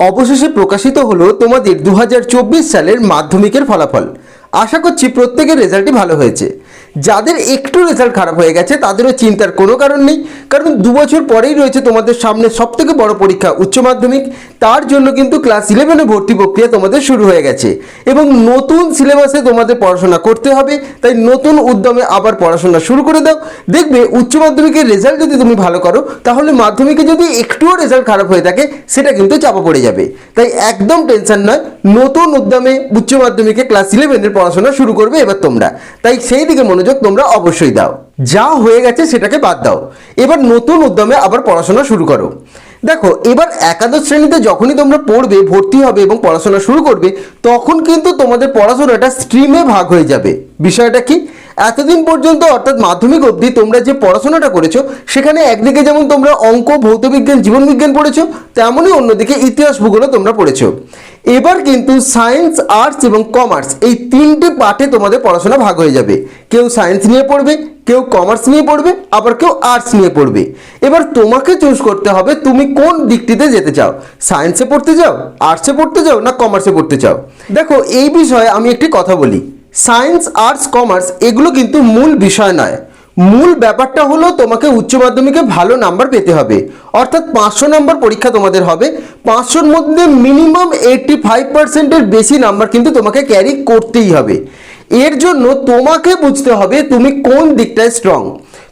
অবশেষে প্রকাশিত হলো তোমাদের দু হাজার চব্বিশ সালের মাধ্যমিকের ফলাফল। আশা করছি প্রত্যেকের রেজাল্টই ভালো হয়েছে। যাদের একটু রেজাল্ট খারাপ হয়ে গেছে, তাদেরও চিন্তার কোনো কারণ নেই। কারণ দু বছর পরেই রয়েছে তোমাদের সামনে সব থেকে বড় পরীক্ষা, উচ্চ মাধ্যমিক। তার জন্য কিন্তু ক্লাস ইলেভেনে ভর্তি প্রক্রিয়া তোমাদের শুরু হয়ে গেছে। এবং নতুন সিলেবাসে তোমাদের পড়াশোনা করতে হবে। তাই নতুন উদ্যমে আবার পড়াশোনা শুরু করে দাও। দেখবে উচ্চ মাধ্যমিকের রেজাল্ট যদি তুমি ভালো করো, তাহলে মাধ্যমিকে যদি একটুও রেজাল্ট খারাপ হয়ে থাকে, সেটা কিন্তু চাপা পড়ে যাবে। তাই একদম টেনশন নয়, নতুন উদ্যমে উচ্চ মাধ্যমিকে ক্লাস ইলেভেনের পড়াশোনা শুরু করবে এবার তোমরা। তাই সেই দিকে মনোযোগ তোমরা অবশ্যই দাও। যা হয়ে গেছে সেটাকে বাদ দাও। এবার নতুন উদ্যমে আবার পড়াশোনা শুরু করো। দেখো, এবার একাদশ শ্রেণীতে যখনই তোমরা পড়বে, ভর্তি হবে এবং পড়াশোনা শুরু করবে, তখন কিন্তু তোমাদের পড়াশোনাটা স্ট্রিমে ভাগ হয়ে যাবে। বিষয়টা কি? এতদিন পর্যন্ত অর্থাৎ মাধ্যমিক অবধি তোমরা যে পড়াশোনাটা করেছ, সেখানে একদিকে যেমন তোমরা অঙ্ক ভৌতবিজ্ঞান জীবনবিজ্ঞান পড়েছো, তেমনই অন্যদিকে ইতিহাস ভূগোলও তোমরা পড়েছো। এবার কিন্তু সায়েন্স, আর্টস এবং কমার্স এই তিনটে পার্টে তোমাদের পড়াশোনা ভাগ হয়ে যাবে। কেউ সায়েন্স নিয়ে পড়বে, কেউ কমার্স নিয়ে পড়বে, আবার কেউ আর্টস নিয়ে পড়বে। এবার তোমাকে চুজ করতে হবে তুমি কোন দিকটিতে যেতে চাও? সায়েন্সে পড়তে চাও, আর্টসে পড়তে চাও না কমার্সে পড়তে চাও? দেখো, এই বিষয়ে আমি একটি কথা বলি। সায়েন্স, আর্টস, কমার্স, এগুলো কিন্তু মূল বিষয় নয়। মূল ব্যাপারটা হলো তোমাকে উচ্চ মাধ্যমিকে ভালো নাম্বার পেতে হবে। অর্থাৎ পাঁচশো নাম্বার পরীক্ষা তোমাদের হবে। পাঁচশোর মধ্যে মিনিমাম এইটটি ফাইভ পার্সেন্টের বেশি নাম্বার কিন্তু তোমাকে ক্যারি করতেই হবে। এর জন্য তোমাকে বুঝতে হবে তুমি কোন দিকটায় স্ট্রং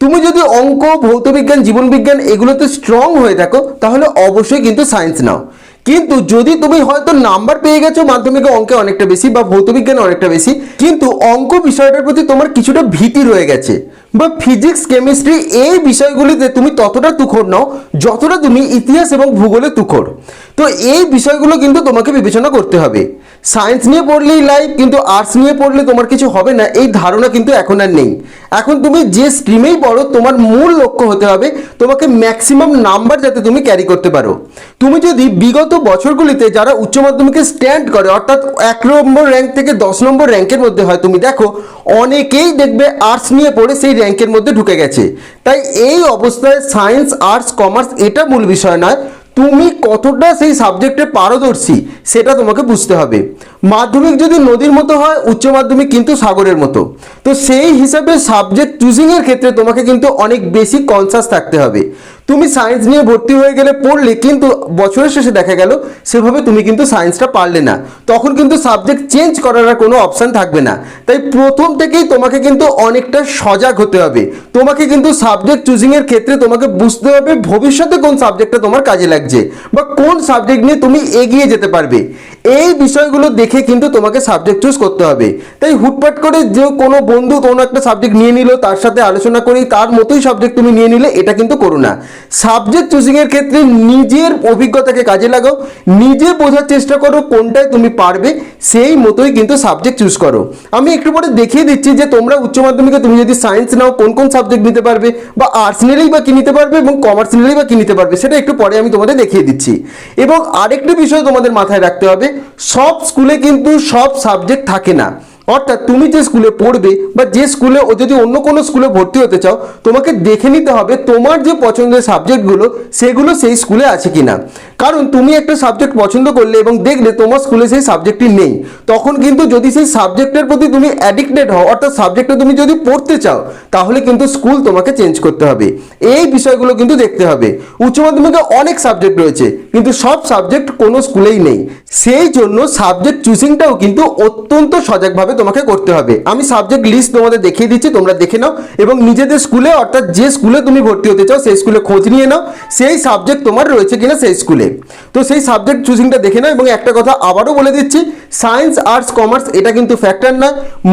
তুমি যদি অঙ্ক ভৌতবিজ্ঞান জীবনবিজ্ঞান এগুলোতে স্ট্রং হয়ে থাকো, তাহলে অবশ্যই কিন্তু সায়েন্স নাও। কিন্তু যদি তুমি হয়তো নাম্বার পেয়ে গেছো, মাধ্যমিকে অঙ্কে অনেকটা বেশি বা ভৌতবিজ্ঞানে অনেকটা বেশি, কিন্তু অঙ্ক বিষয়টার প্রতি তোমার কিছুটা ভীতি রয়ে গেছে। বা ফিজিক্স কেমিস্ট্রি এই বিষয়গুলিতে তুমি ততটা তুখর নাও, যতটা তুমি ইতিহাস এবং ভূগোলে তুখর তো এই বিষয়গুলো কিন্তু তোমাকে বিবেচনা করতে হবে। সায়েন্স নিয়ে পড়লেই লাইভ কিন্তু আর্টস নিয়ে পড়লে তোমার কিছু হবে না, এই ধারণা কিন্তু এখন আর নেই। এখন তুমি যে স্ট্রিমেই পড়ো, তোমার মূল লক্ষ্য হতে হবে তোমাকে ম্যাক্সিমাম নাম্বার যাতে তুমি ক্যারি করতে পারো। তুমি যদি বিগত বছরগুলিতে যারা উচ্চ মাধ্যমিকে স্ট্যান্ড করে, অর্থাৎ এক নম্বর র্যাঙ্ক থেকে দশ নম্বর র্যাঙ্কের মধ্যে হয়, তুমি দেখো, অনেকেই দেখবে আর্টস নিয়ে পড়ে সেই র্যাঙ্কের মধ্যে ঢুকে গেছে। তাই এই অবস্থায় সায়েন্স আর্টস কমার্স এটা মূল বিষয় নয়। তুমি কতটা সেই সাবজেক্টে পারদর্শী, সেটা তোমাকে বুঝতে হবে। মাধ্যমিক যদি নদীর মতো হয়, উচ্চ মাধ্যমিক কিন্তু সাগরের মতো। তো সেই হিসাবে সাবজেক্ট চুজিংয়ের ক্ষেত্রে তোমাকে কিন্তু অনেক বেশি কনসাস থাকতে হবে। তুমি সায়েন্স নিয়ে ভর্তি হয়ে গেলে পড়লে কিন্তু বছরের শেষে দেখা গেল সেভাবে তুমি কিন্তু সায়েন্সটা পারলে না। তখন কিন্তু সাবজেক্ট চেঞ্জ করার আর কোনো অপশান থাকবে না। তাই প্রথম থেকেই তোমাকে কিন্তু অনেকটা সজাগ হতে হবে। তোমাকে কিন্তু সাবজেক্ট চুজিংয়ের ক্ষেত্রে তোমাকে বুঝতে হবে ভবিষ্যতে কোন সাবজেক্টটা তোমার কাজে লাগছে বা কোন সাবজেক্ট নিয়ে তুমি এগিয়ে যেতে পারবে। এই বিষয়গুলো দেখে কিন্তু তোমাকে সাবজেক্ট চুজ করতে হবে। তাই হুটপাট করে যে কোনো বন্ধু কোনো একটা সাবজেক্ট নিয়ে নিল, তার সাথে আলোচনা করেই তার মতোই সাবজেক্ট তুমি নিয়ে নিলে, এটা কিন্তু করো না। সাবজেক্ট চুজিংয়ের ক্ষেত্রে নিজের অভিজ্ঞতাকে কাজে লাগাও, নিজে বোঝার চেষ্টা করো কোনটায় তুমি পারবে, সেই মতোই কিন্তু সাবজেক্ট চুজ করো। আমি একটু পরে দেখিয়ে দিচ্ছি যে তোমরা উচ্চ মাধ্যমিকে তুমি যদি সায়েন্স নাও, কোন কোন সাবজেক্ট নিতে পারবে, বা আর্টস নিলেই বা কি নিতে পারবে, এবং কমার্স নিলেই বা কি নিতে পারবে, সেটা একটু পরে আমি তোমাদের দেখিয়ে দিচ্ছি। এবং আরেকটি বিষয় তোমাদের মাথায় রাখতে হবে, সব স্কুলে কিন্তু সব সাবজেক্ট থাকে না। অর্থাৎ তুমি যে স্কুলে পড়বে বা যে স্কুলে ও যদি অন্য কোনো স্কুলে ভর্তি হতে চাও, তোমাকে দেখে নিতে হবে তোমার যে পছন্দের সাবজেক্টগুলো সেগুলো সেই স্কুলে আছে কিনা। কারণ তুমি একটা সাবজেক্ট পছন্দ করলে এবং দেখলে তোমার স্কুলে সেই সাবজেক্টটি নেই, তখন কিন্তু যদি সেই সাবজেক্টের প্রতি তুমি অ্যাডিক্টেড হও, অর্থাৎ সাবজেক্টটা তুমি যদি পড়তে চাও, তাহলে কিন্তু স্কুল তোমাকে চেঞ্জ করতে হবে। এই বিষয়গুলো কিন্তু দেখতে হবে। উচ্চ মাধ্যমিকে অনেক সাবজেক্ট রয়েছে, কিন্তু সব সাবজেক্ট কোনো স্কুলেই নেই। সেই জন্য সাবজেক্ট চুজিংটাও কিন্তু অত্যন্ত সজাগভাবে তোমাকে করতে হবে। আমি সাবজেক্ট লিস্ট তোমাদের দেখিয়ে দিচ্ছি, তোমরা দেখে নাও। এবং নিজেদের স্কুলে, অর্থাৎ যে স্কুলে তুমি ভর্তি হতে চাও, সেই স্কুলে খোঁজ নিয়ে নাও। সেই সাবজেক্ট তোমার রয়েছে কিনা সেই স্কুলে। তো সেই সাবজেক্ট চুজিংটা দেখে নাও এবং একটা কথা আবারও বলে দিচ্ছি সায়েন্স আর্টস কমার্স এটা কিন্তু ফ্যাক্টর না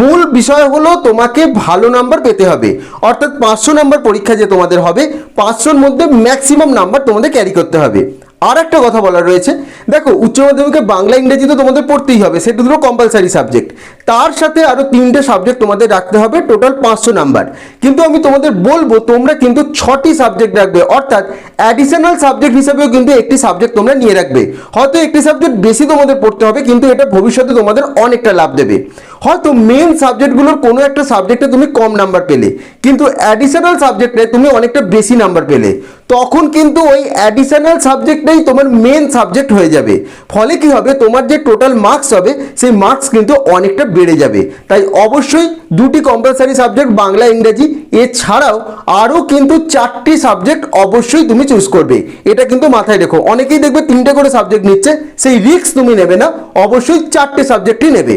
মূল বিষয় হলো তোমাকে ভালো নাম্বার পেতে হবে। অর্থাৎ পাঁচশো নাম্বার পরীক্ষা যে তোমাদের হবে, পাঁচশোর মধ্যে ম্যাক্সিমাম নাম্বার তোমাদের ক্যারি করতে হবে। আর একটা কথা বলার রয়েছে। দেখো, উচ্চ মাধ্যমিকে বাংলা, ইংরেজি তো তোমাদের পড়তেই হবে, সেটা দুটো কম্পালসারি সাবজেক্ট তার সাথে আরও তিনটে সাবজেক্ট তোমাদের রাখতে হবে টোটাল পাঁচশো নাম্বার কিন্তু আমি তোমাদের বলব, তোমরা কিন্তু ছটি সাবজেক্ট রাখবে, অর্থাৎ অ্যাডিশনাল সাবজেক্ট হিসাবেও কিন্তু একটি সাবজেক্ট তোমরা নিয়ে রাখবে। হয়তো একটি সাবজেক্ট বেশি তোমাদের পড়তে হবে, কিন্তু এটা ভবিষ্যতে তোমাদের অনেকটা লাভ দেবে। হয়তো মেন সাবজেক্টগুলোর কোনো একটা সাবজেক্টে তুমি কম নাম্বার পেলে, কিন্তু অ্যাডিশনাল সাবজেক্টে তুমি অনেকটা বেশি নাম্বার পেলে। তখন কিন্তু ওই অ্যাডিশনাল সাবজেক্টটাই তোমার মেন সাবজেক্ট হয়ে যাবে। ফলে কি হবে? তোমার যে টোটাল মার্কস হবে, সেই মার্কস কিন্তু অনেকটা বেড়ে যাবে। তাই অবশ্যই দুটি কম্পালসারি সাবজেক্ট বাংলা, ইংরেজি, এছাড়াও আরও কিন্তু চারটি সাবজেক্ট অবশ্যই তুমি চুজ করবে। এটা কিন্তু মাথায় রেখো। অনেকেই দেখবে তিনটে করে সাবজেক্ট নিচ্ছে, সেই রিস্ক তুমি নেবে না। অবশ্যই চারটে সাবজেক্টই নেবে।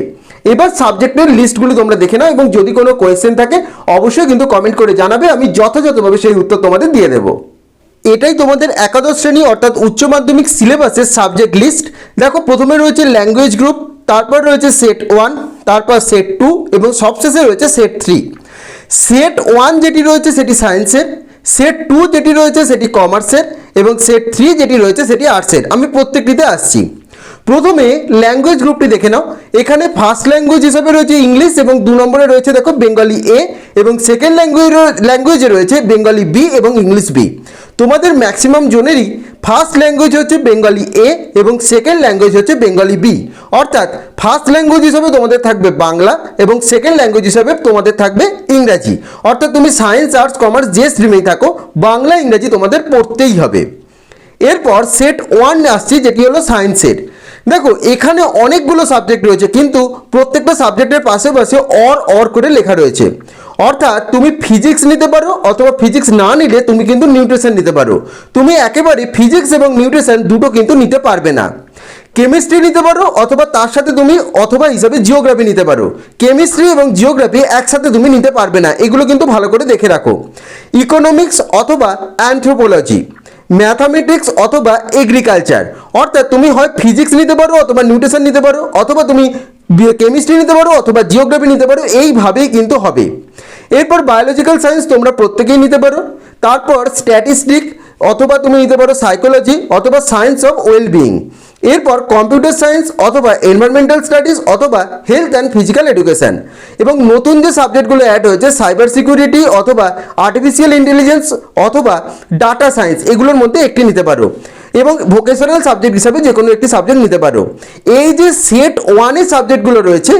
এবার সাবজেক্টের লিস্টগুলো তোমরা দেখে নাও এবং যদি কোনো কোয়েশ্চেন থাকে, অবশ্যই কিন্তু কমেন্ট করে জানাবে, আমি যথাযথভাবে সেই উত্তর তোমাদের দিয়ে দেবো। এটাই তোমাদের একাদশ শ্রেণি অর্থাৎ উচ্চ মাধ্যমিক সিলেবাসের সাবজেক্ট লিস্ট দেখো, প্রথমে রয়েছে ল্যাঙ্গুয়েজ গ্রুপ তারপর রয়েছে সেট ওয়ান তারপর সেট টু এবং সবশেষে রয়েছে সেট থ্রি সেট ওয়ান যেটি রয়েছে সেটি সায়েন্সের সেট টু যেটি রয়েছে সেটি কমার্সের এবং সেট থ্রি যেটি রয়েছে সেটি আর্টসের আমি প্রত্যেকটিতে আসছি। প্রথমে ল্যাঙ্গুয়েজ গ্রুপটি দেখে নাও। এখানে ফার্স্ট ল্যাঙ্গুয়েজ হিসেবে রয়েছে ইংলিশ এবং দু নম্বরে রয়েছে দেখো বেঙ্গলি এ এবং সেকেন্ড ল্যাঙ্গুয়েজ ল্যাঙ্গুয়েজে রয়েছে বেঙ্গলি বি এবং ইংলিশ বি তোমাদের ম্যাক্সিমাম জনেরই ফার্স্ট ল্যাঙ্গুয়েজ হচ্ছে বেঙ্গলি এ এবং সেকেন্ড ল্যাঙ্গুয়েজ হচ্ছে বেঙ্গলি বি অর্থাৎ ফার্স্ট ল্যাঙ্গুয়েজ হিসাবে তোমাদের থাকবে বাংলা এবং সেকেন্ড ল্যাঙ্গুয়েজ হিসাবে তোমাদের থাকবে ইংরাজি। অর্থাৎ তুমি সায়েন্স আর্টস কমার্স যে স্ট্রিমেই থাকো, বাংলা, ইংরাজি তোমাদের পড়তেই হবে। এরপর সেট ওয়ান আসছি, যেটি হলো সায়েন্সের দেখো, এখানে অনেকগুলো সাবজেক্ট রয়েছে, কিন্তু প্রত্যেকটা সাবজেক্টের পাশে পাশে অর অর করে লেখা রয়েছে। অর্থাৎ তুমি ফিজিক্স নিতে পারো অথবা ফিজিক্স না নিলে তুমি কিন্তু নিউট্রিশন নিতে পারো। তুমি একেবারে ফিজিক্স এবং নিউট্রিশন দুটো কিন্তু নিতে পারবে না। কেমিস্ট্রি নিতে পারো অথবা তার সাথে তুমি অথবা হিসাবে জিওগ্রাফি নিতে পারো। কেমিস্ট্রি এবং জিওগ্রাফি একসাথে তুমি নিতে পারবে না, এগুলো কিন্তু ভালো করে দেখে রাখো। ইকোনমিক্স অথবা অ্যান্থ্রোপোলজি ম্যাথামেটিক্স অথবা এগ্রিকালচার অর্থাৎ তুমি হয় ফিজিক্স নিতে পারো অথবা নিউট্রিশন নিতে পারো অথবা তুমি কেমিস্ট্রি নিতে পারো অথবা জিওগ্রাফি নিতে পারো, এইভাবেই কিন্তু হবে। এরপর বায়োলজিক্যাল সায়েন্স তোমরা প্রত্যেকেই নিতে পারো। তারপর স্ট্যাটিস্টিক অথবা তুমি নিতে পারো সাইকোলজি অথবা সায়েন্স অফ ওয়েলবিং এরপর কম্পিউটার সায়েন্স অথবা এনভায়রনমেন্টাল স্টাডিজ অথবা হেলথ অ্যান্ড ফিজিক্যাল এডুকেশন এবং নতুন যে সাবজেক্টগুলো অ্যাড হয়েছে সাইবার সিকিউরিটি অথবা আর্টিফিশিয়াল ইন্টেলিজেন্স অথবা ডাটা সায়েন্স এগুলোর মধ্যে একটি নিতে পারো। এবং ভোকেশনাল সাবজেক্ট হিসাবে যে কোনো একটি সাবজেক্ট নিতে পারো। এই যে সেট ওয়ানের সাবজেক্টগুলো রয়েছে,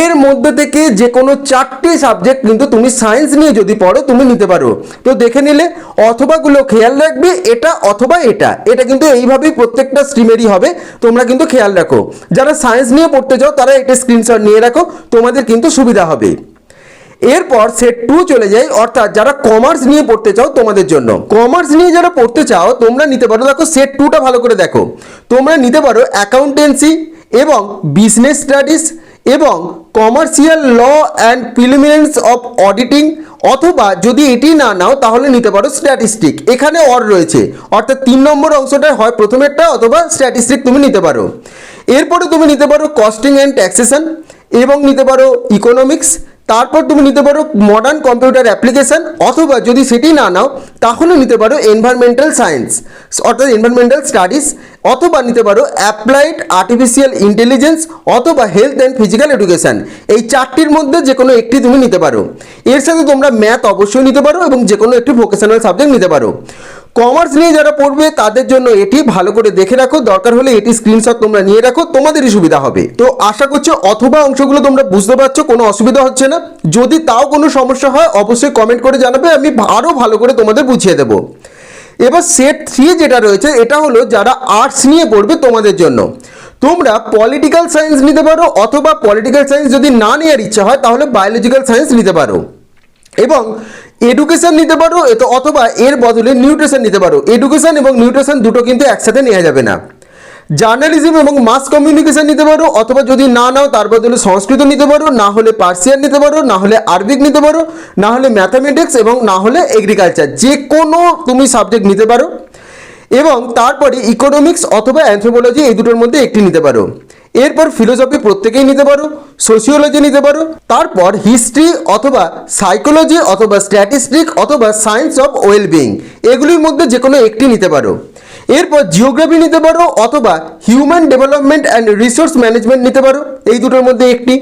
এর মধ্যে থেকে যে কোনো চারটি সাবজেক্ট কিন্তু তুমি সায়েন্স নিয়ে যদি পড়ো, তুমি নিতে পারো। তো দেখে নিলে, অথবাগুলো খেয়াল রাখবে, এটা অথবা এটা। এটা কিন্তু এইভাবেই প্রত্যেকটা স্ট্রিমেরই হবে। তোমরা কিন্তু খেয়াল রাখো, যারা সায়েন্স নিয়ে পড়তে চাও তারা একটা স্ক্রিনশট নিয়ে রাখো, তোমাদের কিন্তু সুবিধা হবে। এরপর সেট টু চলে যায়, অর্থাৎ যারা কমার্স নিয়ে পড়তে চাও তোমাদের জন্য। কমার্স নিয়ে যারা পড়তে চাও, তোমরা নিতে পারো, দেখো সেট টুটা ভালো করে দেখো। তোমরা নিতে পারো অ্যাকাউন্টেন্সি এবং বিজনেস স্টাডিজ এবং commercial law and preliminaries of auditing অথবা যদি এটি না নাও, তাহলে নিতে পারো স্ট্যাটিস্টিক এখানে অর রয়েছে। অর্থাৎ তিন নম্বর অংশটা হয় প্রথমেরটা অথবা স্ট্যাটিস্টিক তুমি নিতে পারো। এরপরে তুমি নিতে পারো কস্টিং অ্যান্ড ট্যাক্সেশন এবং নিতে পারো ইকোনমিক্স তারপর তুমি নিতে পারো মডার্ন কম্পিউটার অ্যাপ্লিকেশন অথবা যদি সেটি না নাও তাহলে নিতে পারো এনভায়রনমেন্টাল সায়েন্স অর্থাৎ এনভায়রনমেন্টাল স্টাডিজ অথবা নিতে পারো অ্যাপ্লাইড আর্টিফিশিয়াল ইন্টেলিজেন্স অথবা হেলথ অ্যান্ড ফিজিক্যাল এডুকেশন এই চারটির মধ্যে যে কোনো একটি তুমি নিতে পারো। এর সাথে তোমরা ম্যাথ অবশ্যই নিতে পারো এবং যে কোনো একটি ভোকেশনাল সাবজেক্ট নিতে পারো। কমার্স নিয়ে যারা পড়বে, তাদের জন্য এটি ভালো করে দেখে রাখো। দরকার হলে এটি স্ক্রিনশট তোমরা নিয়ে রাখো। তোমাদেরই সুবিধা হবে। তো আশা করছি অথবা অংশগুলো তোমরা বুঝতে পারছ, কোনো অসুবিধা হচ্ছে না। যদি তাও কোনো সমস্যা হয়, অবশ্যই কমেন্ট করে জানাবে, আমি আরও ভালো করে তোমাদের বুঝিয়ে দেবো। এবার সেট থ্রি যেটা রয়েছে, এটা হলো যারা আর্টস নিয়ে পড়বে তোমাদের জন্য। তোমরা পলিটিক্যাল সায়েন্স নিতে পারো, অথবা পলিটিক্যাল সায়েন্স যদি না নেওয়ার ইচ্ছা হয়, তাহলে বায়োলজিক্যাল সায়েন্স নিতে পারো। এবং এডুকেশন নিতে পারো অথবা এর বদলে নিউট্রিশন নিতে পারো। এডুকেশন এবং নিউট্রিশন দুটো কিন্তু একসাথে নেওয়া যাবে না। জার্নালিজম এবং মাস কমিউনিকেশন নিতে পারো, অথবা যদি না নাও, তার বদলে সংস্কৃত নিতে পারো, না হলে পার্সিয়ান নিতে পারো, না হলে আরবিক নিতে পারো, না হলে ম্যাথামেটিক্স এবং না হলে এগ্রিকালচার যে কোনো তুমি সাবজেক্ট নিতে পারো। এবং তারপরে ইকোনমিক্স অথবা অ্যান্থ্রোপোলজি এই দুটোর মধ্যে একটি নিতে পারো। এরপর ফিলোসফি প্রত্যেকেই নিতে পারো সোশিওলজি নিতে পারো, তারপর হিস্ট্রি অথবা সাইকোলজি অথবা স্ট্যাটিস্টিক অথবা সায়েন্স অফ ওয়েলবিং এগুলির মধ্যে যে কোনো একটি নিতে পারো। এরপর জিওগ্রাফি নিতে পারো অথবা human development and resource management নিতে পারো, এই দুটোর মধ্যে একটি।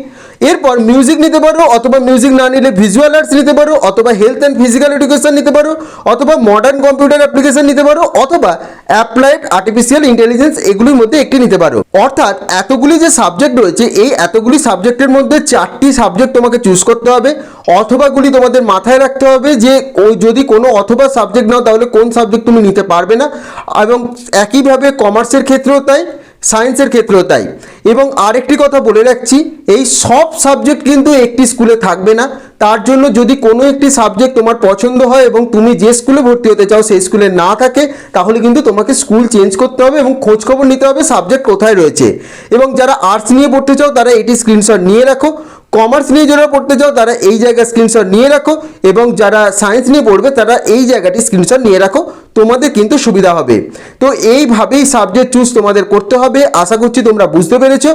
এরপর মিউজিক নিতে পারো, অথবা মিউজিক না নিলে ভিজুয়াল আর্টস নিতে পারো, অথবা হেলথ অ্যান্ড ফিজিক্যাল এডুকেশন নিতে পারো, অথবা মডার্ন কম্পিউটার অ্যাপ্লিকেশন নিতে পারো, অথবা অ্যাপ্লাইড আর্টিফিশিয়াল ইন্টেলিজেন্স এগুলির মধ্যে একটি নিতে পারো। অর্থাৎ এতগুলি যে সাবজেক্ট রয়েছে, এই এতগুলি সাবজেক্টের মধ্যে চারটি সাবজেক্ট তোমাকে চুজ করতে হবে, অথবাগুলি তোমাদের মাথায় রাখতে হবে যে যদি কোনো অথবা সাবজেক্ট নাও, তাহলে কোন সাবজেক্ট তুমি নিতে পারবে না, এবং একইভাবে কমার্সের ক্ষেত্রেও তাই। সায়েন্সের ক্ষেত্রেও তাই। এবং আরেকটি কথা বলে রাখছি, এই সব সাবজেক্ট কিন্তু একটি স্কুলে থাকবে না। তার জন্য যদি কোনো একটি সাবজেক্ট তোমার পছন্দ হয় এবং তুমি যে স্কুলে ভর্তি হতে চাও সেই স্কুলে না থাকে, তাহলে কিন্তু তোমাকে স্কুল চেঞ্জ করতে হবে এবং খোঁজখবর নিতে হবে সাবজেক্ট কোথায় রয়েছে। এবং যারা আর্টস নিয়ে পড়তে চাও, তারা এটি স্ক্রিনশট নিয়ে রাখো। কমার্স নিয়ে যারা পড়তে চাও, তারা এই জায়গায় স্ক্রিনশট নিয়ে রাখো। এবং যারা সায়েন্স নিয়ে পড়বে, তারা এই জায়গাটি স্ক্রিনশট নিয়ে রাখো। তোমাদের কিন্তু সুবিধা হবে। তো এইভাবেই সাবজেক্ট চুজ তোমাদের করতে হবে। আশা করছি তোমরা বুঝতে পেরেছ।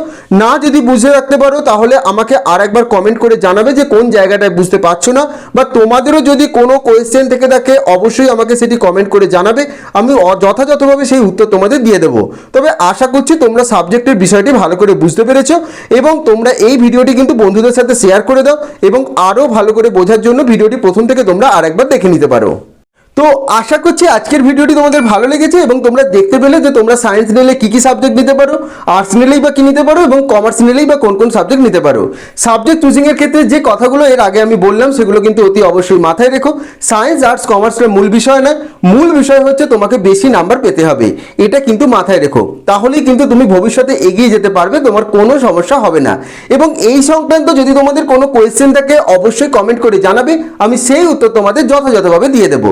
না যদি বুঝে রাখতে পারো, তাহলে আমাকে আর একবার কমেন্ট করে জানাবে যে কোন জায়গাটায় বুঝতে পারছ না। বা তোমাদেরও যদি কোনো কোয়েশ্চেন থেকে থাকে, অবশ্যই আমাকে সেটি কমেন্ট করে জানাবে। আমি যথাযথভাবে সেই উত্তর তোমাদের দিয়ে দেবো। তবে আশা করছি তোমরা সাবজেক্টের বিষয়টি ভালো করে বুঝতে পেরেছ এবং তোমরা এই ভিডিওটি কিন্তু বন্ধুদের সাথে শেয়ার করে দাও এবং আরও ভালো করে বোঝার জন্য ভিডিওটি প্রথম থেকে তোমরা আরেকবার দেখে নিতে পারো। তো আশা করছি আজকের ভিডিওটি তোমাদের ভালো লেগেছে এবং তোমরা দেখতে পেলে যে তোমরা সায়েন্স নিলে কি কি সাবজেক্ট নিতে পারো আর্টস নিলেই বা কি নিতে পারো এবং কমার্স নিলেই বা কোন কোন সাবজেক্ট নিতে পারো। সাবজেক্ট চুজিং এর ক্ষেত্রে যে কথাগুলো এর আগে আমি বললাম সেগুলো কিন্তু অতি অবশ্যই মাথায় রেখো। সায়েন্স আর্টস কমার্সের মূল বিষয় নয় মূল বিষয় হচ্ছে তোমাকে বেশি নাম্বার পেতে হবে। এটা কিন্তু মাথায় রেখো। তাহলেই কিন্তু তুমি ভবিষ্যতে এগিয়ে যেতে পারবে, তোমার কোনো সমস্যা হবে না। এবং এই সংক্রান্ত যদি তোমাদের কোনো কোয়েশ্চেন থাকে, অবশ্যই কমেন্ট করে জানাবে। আমি সেই উত্তর তোমাদের যথাযথভাবে দিয়ে দেবো।